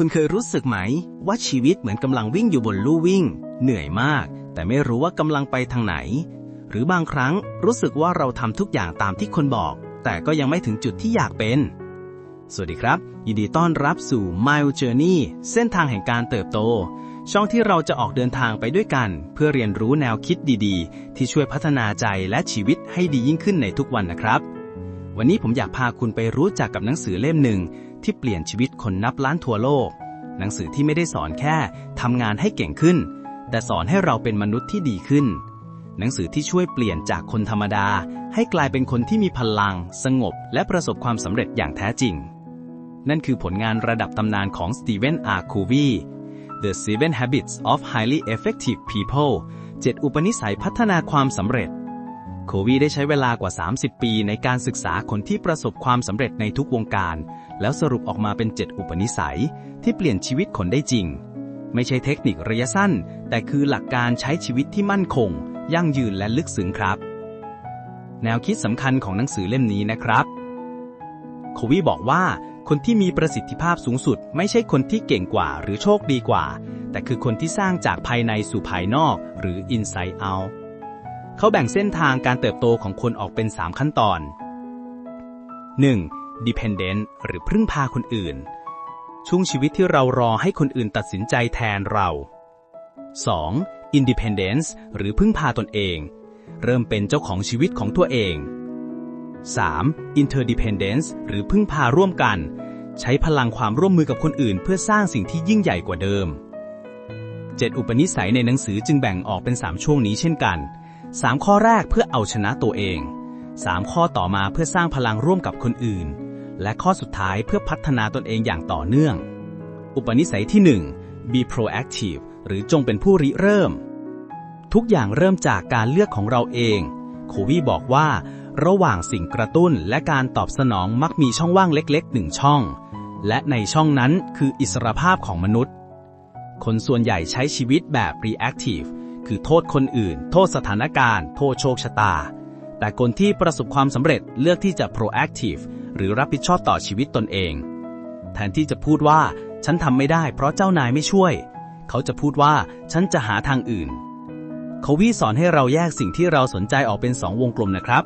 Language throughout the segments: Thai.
คุณเคยรู้สึกไหม ว่าชีวิตเหมือนกำลังวิ่งอยู่บนลู่วิ่ง เหนื่อยมาก แต่ไม่รู้ว่ากำลังไปทางไหน หรือบางครั้งรู้สึกว่าเราทำทุกอย่างตามที่คนบอก แต่ก็ยังไม่ถึงจุดที่อยากเป็น สวัสดีครับ ยินดีต้อนรับสู่ Mile Journey เส้นทางแห่งการเติบโต ช่องที่เราจะออกเดินทางไปด้วยกัน เพื่อเรียนรู้แนวคิดดีๆ ที่ช่วยพัฒนาใจและชีวิตให้ดียิ่งขึ้นในทุกวันนะครับ วันนี้ผมอยากพาคุณไปรู้จักกับหนังสือเล่มหนึ่ง ที่เปลี่ยนชีวิตคนนับล้านทั่วโลก หนังสือที่ไม่ได้สอนแค่ทำงานให้เก่งขึ้น แต่สอนให้เราเป็นมนุษย์ที่ดีขึ้น หนังสือที่ช่วยเปลี่ยนจากคนธรรมดา ให้กลายเป็นคนที่มีพลัง สงบ และประสบความสำเร็จอย่างแท้จริง นั่นคือผลงานระดับตำนานของสตีเวนอาร์คูวี The Seven Habits of Highly Effective People 7 อุปนิสัยพัฒนาความสำเร็จ โควีได้ใช้เวลากว่า 30 ปีในการศึกษาคนที่ประสบความสำเร็จในทุกวงการ แล้วสรุปออกมาเป็น 7 อุปนิสัย ที่เปลี่ยนชีวิตคนได้จริง ไม่ใช่เทคนิคระยะสั้น แต่คือหลักการใช้ชีวิตที่มั่นคง ยั่งยืนและลึกซึ้งครับ แนวคิดสำคัญของหนังสือเล่มนี้นะครับ โควีบอกว่า คนที่มีประสิทธิภาพสูงสุด ไม่ใช่คนที่เก่งกว่าหรือโชคดีกว่า แต่คือคนที่สร้างจากภายในสู่ภายนอก หรือ inside out เขาแบ่งเส้นทางการเติบโตของคนออกเป็น 3 ขั้นตอน 1. dependent หรือพึ่งพาคนอื่น ช่วงชีวิตที่เรารอให้คนอื่นตัดสินใจแทนเรา 2. independence หรือพึ่งพาตนเอง เริ่มเป็นเจ้าของชีวิตของตัวเอง 3. interdependence หรือพึ่งพาร่วมกัน ใช้พลังความร่วมมือกับคนอื่น เพื่อสร้างสิ่งที่ยิ่งใหญ่กว่าเดิม 7 อุปนิสัยในหนังสือจึงแบ่งออกเป็น 3 ช่วงนี้เช่นกัน 3 ข้อแรกเพื่อเอาชนะตัวเอง 3 ข้อต่อมาเพื่อสร้างพลังร่วมกับคนอื่น และข้อสุดท้ายเพื่อพัฒนาตนเองอย่างต่อเนื่อง อุปนิสัยที่ 1 be proactive หรือจงเป็นผู้ริเริ่ม ทุกอย่างเริ่มจากการเลือกของเราเองโควีบอกว่า ระหว่างสิ่งกระตุ้นและการตอบสนองมักมีช่องว่างเล็กๆหนึ่งช่อง และในช่องนั้นคืออิสรภาพของมนุษย์ คนส่วนใหญ่ใช้ชีวิตแบบ reactive คือโทษคนอื่น โทษสถานการณ์ โทษโชคชะตา แต่คนที่ประสบความสำเร็จเลือกที่จะ proactive หรือรับผิดชอบต่อชีวิตตนเอง แทนที่จะพูดว่าฉันทำไม่ได้เพราะเจ้านายไม่ช่วย เขาจะพูดว่าฉันจะหาทางอื่น เขาวิสอนให้เราแยกสิ่งที่เราสนใจออกเป็นสองวงกลมนะครับ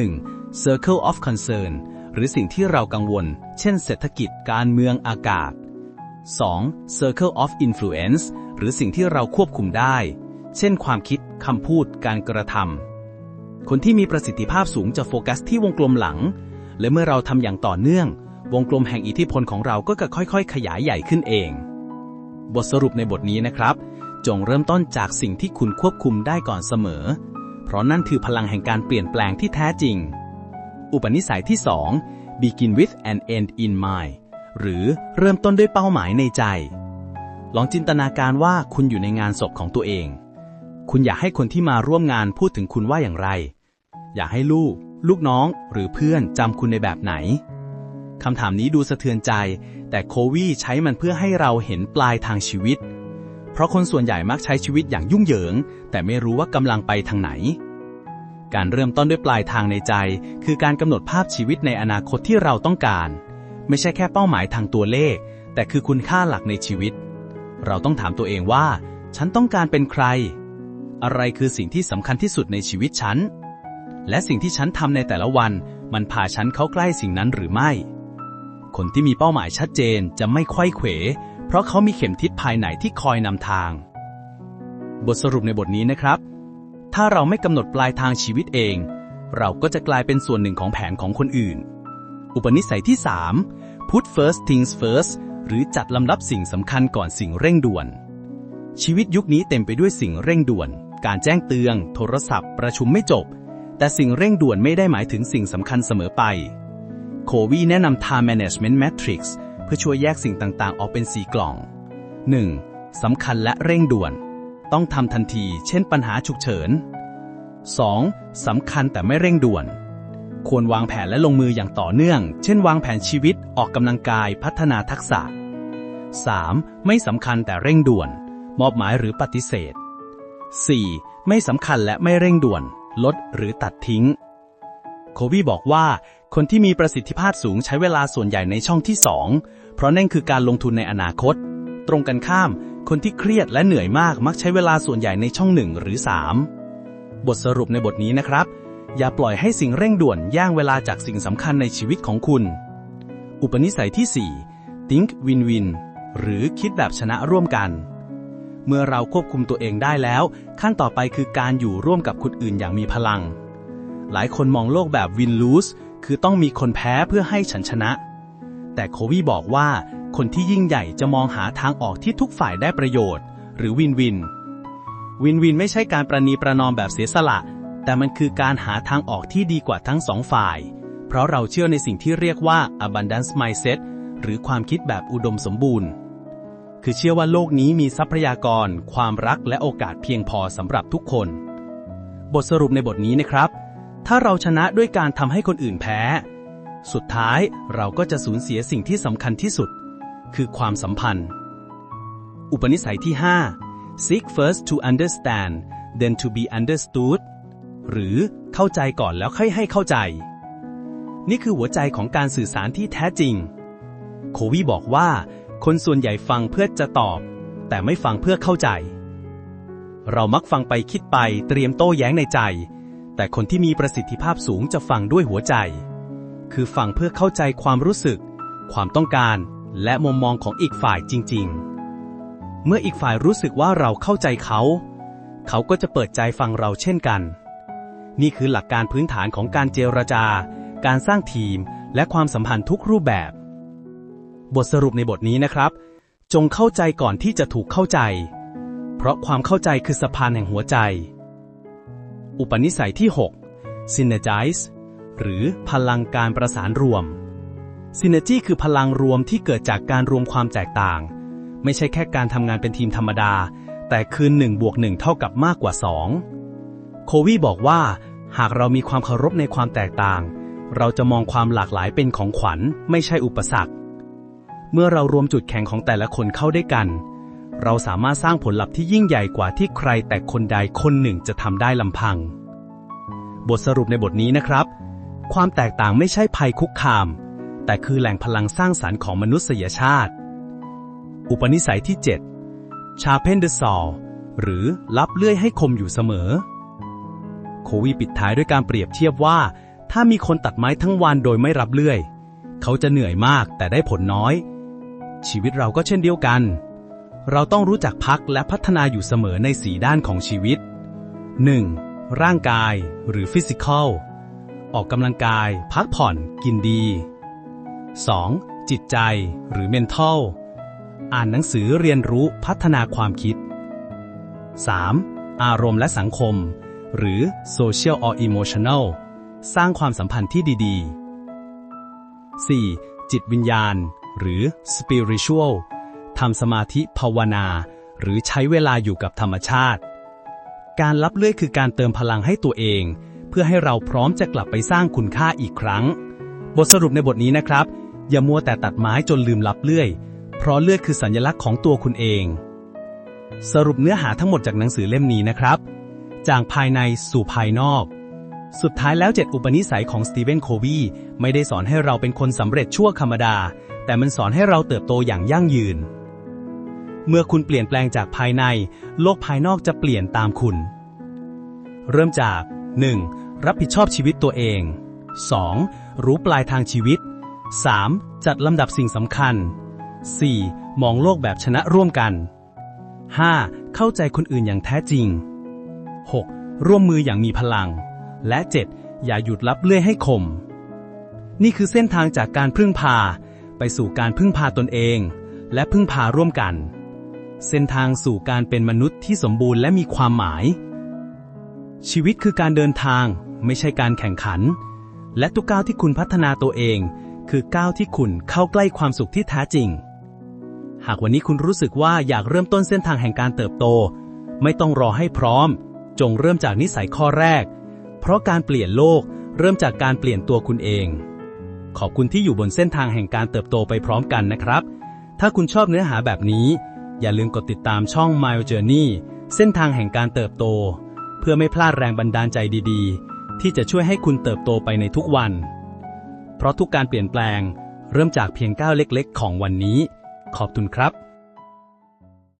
1. Circle of Concern หรือสิ่งที่เรากังวล เช่น เศรษฐกิจ การเมือง อากาศ 2. Circle of Influence หรือสิ่งที่เราควบคุมได้ เช่นความคิด คำพูด การกระทำ คนที่มีประสิทธิภาพสูงจะโฟกัสที่วงกลมหลัง และเมื่อเราทำอย่างต่อเนื่อง วงกลมแห่งอิทธิพลของเราก็จะค่อยๆ ขยายใหญ่ขึ้นเอง บทสรุปในบทนี้นะครับ จงเริ่มต้นจากสิ่งที่คุณควบคุมได้ก่อนเสมอ เพราะนั่นคือพลังแห่งการเปลี่ยนแปลงที่แท้จริง อุปนิสัยที่ 2 begin with and end in mind หรือเริ่มต้นด้วยเป้าหมายในใจ ลองจินตนาการว่าคุณอยู่ในงานศพของตัวเอง คุณอยากให้คนที่มาร่วมงานพูดถึงคุณว่าอย่างไร อยากให้ลูก ลูกน้อง หรือเพื่อนจำคุณในแบบไหนคำถามนี้ดูสะเทือนใจ แต่โควีใช้มันเพื่อให้เราเห็นปลายทางชีวิต เพราะคนส่วนใหญ่มักใช้ชีวิตอย่างยุ่งเหยิง แต่ไม่รู้ว่ากำลังไปทางไหน การเริ่มต้นด้วยปลายทางในใจ คือการกำหนดภาพชีวิตในอนาคตที่เราต้องการ ไม่ใช่แค่เป้าหมายทางตัวเลข แต่คือคุณค่าหลักในชีวิต เราต้องถามตัวเองว่า ฉันต้องการเป็นใคร อะไรคือสิ่งที่สำคัญที่สุดในชีวิตฉัน และสิ่งที่ฉันทำในแต่ละวัน มันพาฉันเข้าใกล้สิ่งนั้นหรือไม่ คนที่มีเป้าหมายชัดเจนจะไม่ไขว้เขว เพราะเขามีเข็มทิศภายในที่คอยนำทาง บทสรุปในบทนี้นะครับ ถ้าเราไม่กำหนดปลายทางชีวิตเอง เราก็จะกลายเป็นส่วนหนึ่งของแผนของคนอื่นอุปนิสัยที่ 3 put first things first หรือจัดลำดับสิ่งสำคัญก่อนสิ่งเร่งด่วน ชีวิตยุคนี้เต็มไปด้วยสิ่งเร่งด่วน การแจ้งเตือน โทรศัพท์ ประชุมไม่จบ แต่สิ่งเร่งด่วนไม่ได้หมายถึงสิ่งสำคัญเสมอไป โควีแนะนำ Time Management Matrix เพื่อช่วยแยกสิ่งต่างๆ ออกเป็น4กล่อง 1. สำคัญและเร่งด่วน ต้องทำทันที เช่นปัญหาฉุกเฉิน 2. สำคัญแต่ไม่เร่งด่วน ควรวางแผนและลงมืออย่างต่อเนื่อง เช่น วางแผนชีวิต ออกกำลังกาย พัฒนาทักษะ 3. ไม่สำคัญแต่เร่งด่วน มอบหมายหรือปฏิเสธ 4. ไม่สำคัญและไม่เร่งด่วน ลดหรือตัดทิ้ง โควีบอกว่า คนที่มีประสิทธิภาพสูงใช้เวลาส่วนใหญ่ในช่องที่ 2 เพราะนั่นคือการลงทุนในอนาคต ตรงกันข้าม คนที่เครียดและเหนื่อยมากมักใช้เวลาส่วนใหญ่ในช่องหนึ่งหรือ 3 บทสรุปในบทนี้นะครับ อย่าปล่อยให้สิ่งเร่งด่วนย่างเวลาจากสิ่งสำคัญในชีวิตของคุณ อุปนิสัยที่ 4 think win win หรือคิดแบบชนะร่วมกัน เมื่อเราควบคุมตัวเองได้แล้ว ขั้นต่อไปคือการอยู่ร่วมกับคนอื่นอย่างมีพลัง หลายคนมองโลกแบบ win lose คือต้องมีคนแพ้เพื่อให้ฉันชนะ แต่โควีบอกว่า คนที่ยิ่งใหญ่จะมองหาทางออกที่ทุกฝ่ายได้ประโยชน์ หรือวินวิน วินวินไม่ใช่การประนีประนอมแบบเสียสละ แต่มันคือการหาทางออกที่ดีกว่าทั้งสองฝ่าย เพราะเราเชื่อในสิ่งที่เรียกว่า abundance mindset หรือความคิดแบบอุดมสมบูรณ์ คือเชื่อว่าโลกนี้มีทรัพยากร ความรักและโอกาสเพียงพอสำหรับทุกคน บทสรุปในบทนี้นะครับ ถ้าเราชนะด้วยการทำให้คนอื่นแพ้ สุดท้ายเราก็จะสูญเสียสิ่งที่สำคัญที่สุด คือความสัมพันธ์ อุปนิสัยที่ 5 seek first to understand then to be understood หรือเข้าใจก่อนแล้วค่อยให้เข้าใจ นี่คือหัวใจของการสื่อสารที่แท้จริง โควีบอกว่า คนส่วนใหญ่ฟังเพื่อจะตอบ แต่ไม่ฟังเพื่อเข้าใจ เรามักฟังไปคิดไปเตรียมโต้แย้งในใจ แต่คนที่มีประสิทธิภาพสูงจะฟังด้วยหัวใจ คือฟังเพื่อเข้าใจความรู้สึก ความต้องการ และมุมมองของอีกฝ่ายจริง ๆ เมื่ออีกฝ่ายรู้สึกว่าเราเข้าใจเขา เขาก็จะเปิดใจฟังเราเช่นกัน นี่คือหลักการพื้นฐานของการเจรจาการสร้างทีม และความสัมพันธ์ทุกรูปแบบ บทสรุปในบทนี้นะครับ จงเข้าใจก่อนที่จะถูกเข้าใจ เพราะความเข้าใจคือสะพานแห่งหัวใจ อุปนิสัยที่ 6 synergize หรือพลังการประสานรวม Synergy คือพลังรวมที่เกิดจากการรวมความแตกต่าง ไม่ใช่แค่การทำงานเป็นทีมธรรมดา แต่คือ1บวก1เท่ากับมากกว่า 2 โควีบอกว่า หากเรามีความเคารพในความแตกต่าง เราจะมองความหลากหลายเป็นของขวัญ ไม่ใช่อุปสรรค เมื่อเรารวมจุดแข็งของแต่ละคนเข้าด้วยกัน เราสามารถสร้างผลลัพธ์ที่ยิ่งใหญ่กว่าที่ใครแต่คนใดคนหนึ่งจะทำได้ลำพัง บทสรุปในบทนี้นะครับ ความแตกต่างไม่ใช่ภัยคุกคาม แต่คือแหล่งพลังสร้างสารรค์ของมนุษยชาติ อุปนิสัยที่ 7 ชาเพนเดอร์ซอลหรือรับเลื่อยให้คมอยู่เสมอ โควีปิดท้ายด้วยการเปรียบเทียบว่า ถ้ามีคนตัดไม้ทั้งวันโดยไม่รับเลื่อย เขาจะเหนื่อยมากแต่ได้ผลน้อย ชีวิตเราก็เช่นเดียวกัน เราต้องรู้จักพักและพัฒนาอยู่เสมอในสีด้านของชีวิต 1. ร่างกายหรือฟิสิกอลออกกำลังกาย พักผ่อน กินดี 2. จิตใจหรือ mental อ่านหนังสือเรียนรู้พัฒนาความคิด 3. อารมณ์และสังคม หรือ social or emotional สร้างความสัมพันธ์ที่ดี ๆ 4. จิตวิญญาณ หรือ spiritual ทำสมาธิภาวนา หรือใช้เวลาอยู่กับธรรมชาติ การรับเลื่อยคือการเติมพลังให้ตัวเอง เพื่อให้เราพร้อมจะกลับไปสร้างคุณค่าอีกครั้ง บทสรุปในบทนี้นะครับ อย่ามัวแต่ตัดไม้จนลืมรับเลื่อย เพราะเลื่อยคือสัญลักษณ์ของตัวคุณเองสรุปเนื้อหาทั้งหมดจากหนังสือเล่มนี้นะครับ จากภายในสู่ภายนอก สุดท้ายแล้วเจ็ดอุปนิสัยของสตีเวนโควีไม่ได้สอนให้เราเป็นคนสำเร็จชั่วธรรมดา แต่มันสอนให้เราเติบโตอย่างยั่งยืน เมื่อคุณเปลี่ยนแปลงจากภายใน โลกภายนอกจะเปลี่ยนตามคุณ เริ่มจาก 1. รับผิดชอบชีวิตตัวเอง 2. รู้ปลายทางชีวิต 3. จัดลำดับสิ่งสำคัญ 4. มองโลกแบบชนะร่วมกัน 5. เข้าใจคนอื่นอย่างแท้จริง 6. ร่วมมืออย่างมีพลัง และ 7. อย่าหยุดรับเลื่อยให้คม นี่คือเส้นทางจากการพึ่งพา ไปสู่การพึ่งพาตนเอง และพึ่งพาร่วมกัน เส้นทางสู่การเป็นมนุษย์ที่สมบูรณ์และมีความหมาย ชีวิตคือการเดินทางไม่ใช่การแข่งขัน และทุกก้าวที่คุณพัฒนาตัวเอง คือก้าวที่คุณเข้าใกล้ความสุขที่แท้จริง หากวันนี้คุณรู้สึกว่าอยากเริ่มต้นเส้นทางแห่งการเติบโต ไม่ต้องรอให้พร้อม จงเริ่มจากนิสัยข้อแรก เพราะการเปลี่ยนโลกเริ่มจากการเปลี่ยนตัวคุณเอง ขอบคุณที่อยู่บนเส้นทางแห่งการเติบโตไปพร้อมกันนะครับ ถ้าคุณชอบเนื้อหาแบบนี้ อย่าลืมกดติดตามช่อง Mile Journey เส้นทางแห่งการเติบโต เพื่อไม่พลาดแรงบันดาลใจดีๆ ที่จะช่วยให้คุณเติบโตไปในทุกวัน เพราะทุกการเปลี่ยนแปลง เริ่มจากเพียงก้าวเล็ก ๆ ของวันนี้ ขอบคุณครับ